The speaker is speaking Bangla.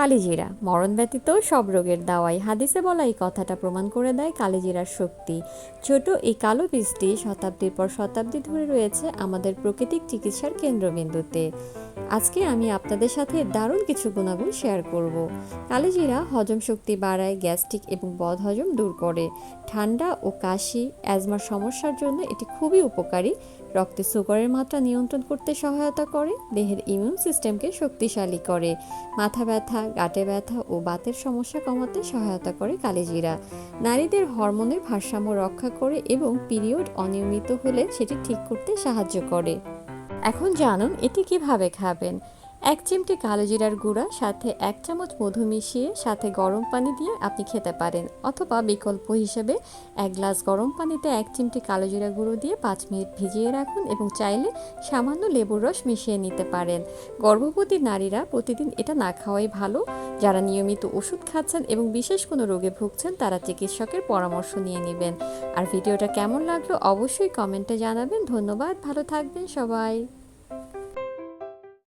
কালিজিরা। মরণ ব্যতীত সব রোগের দাওয়াই। হাদিসে বলা এই কথাটা প্রমাণ করে দেয় কালিজিরার শক্তি। ছোট এই কালো বীজটি শতাব্দীর পর শতাব্দী ধরে রয়েছে আমাদের প্রাকৃতিক চিকিৎসার কেন্দ্রবিন্দুতে। আজকে আমি আপনাদের সাথে দারুণ কিছু গুণাগুণ শেয়ার করব। কালিজিরা হজম শক্তি বাড়ায়, গ্যাস্ট্রিক এবং বদহজম দূর করে। ঠান্ডা ও কাশি, অ্যাজমার সমস্যার জন্য এটি খুবই উপকারী। রক্তে সুগারের মাত্রা নিয়ন্ত্রণ করতে সহায়তা করে। দেহের ইমিউন সিস্টেমকে শক্তিশালী করে। মাথা ব্যথা গাঁটে ব্যথা ও বাতের সমস্যা কমাতে সহায়তা করে কালিজিরা। নারীদের হরমোনের ভারসাম্য রক্ষা করে এবং পিরিয়ড অনিয়মিত হলে সেটি ঠিক করতে সাহায্য করে। এখন জানুন এটি কীভাবে খাবেন। এক চিমটি কালো জিরার গুঁড়া, সাথে এক চামচ মধু মিশিয়ে সাথে গরম পানি দিয়ে আপনি খেতে পারেন অথবা বিকল্প হিসেবে এক গ্লাস গরম পানিতে এক চিমটি কালো জিরা গুঁড়ো দিয়ে পাঁচ মিনিট ভিজিয়ে রাখুন এবং চাইলে সামান্য লেবুর রস মিশিয়ে নিতে পারেন। গর্ভবতী নারীরা প্রতিদিন এটা না খাওয়াই ভালো। যারা নিয়মিত ওষুধ খাচ্ছেন এবং বিশেষ কোনো রোগে ভুগছেন, তারা চিকিৎসকের পরামর্শ নিয়ে নেবেন। আর ভিডিওটা কেমন লাগল অবশ্যই কমেন্টে জানাবেন। ধন্যবাদ, ভালো থাকবেন সবাই।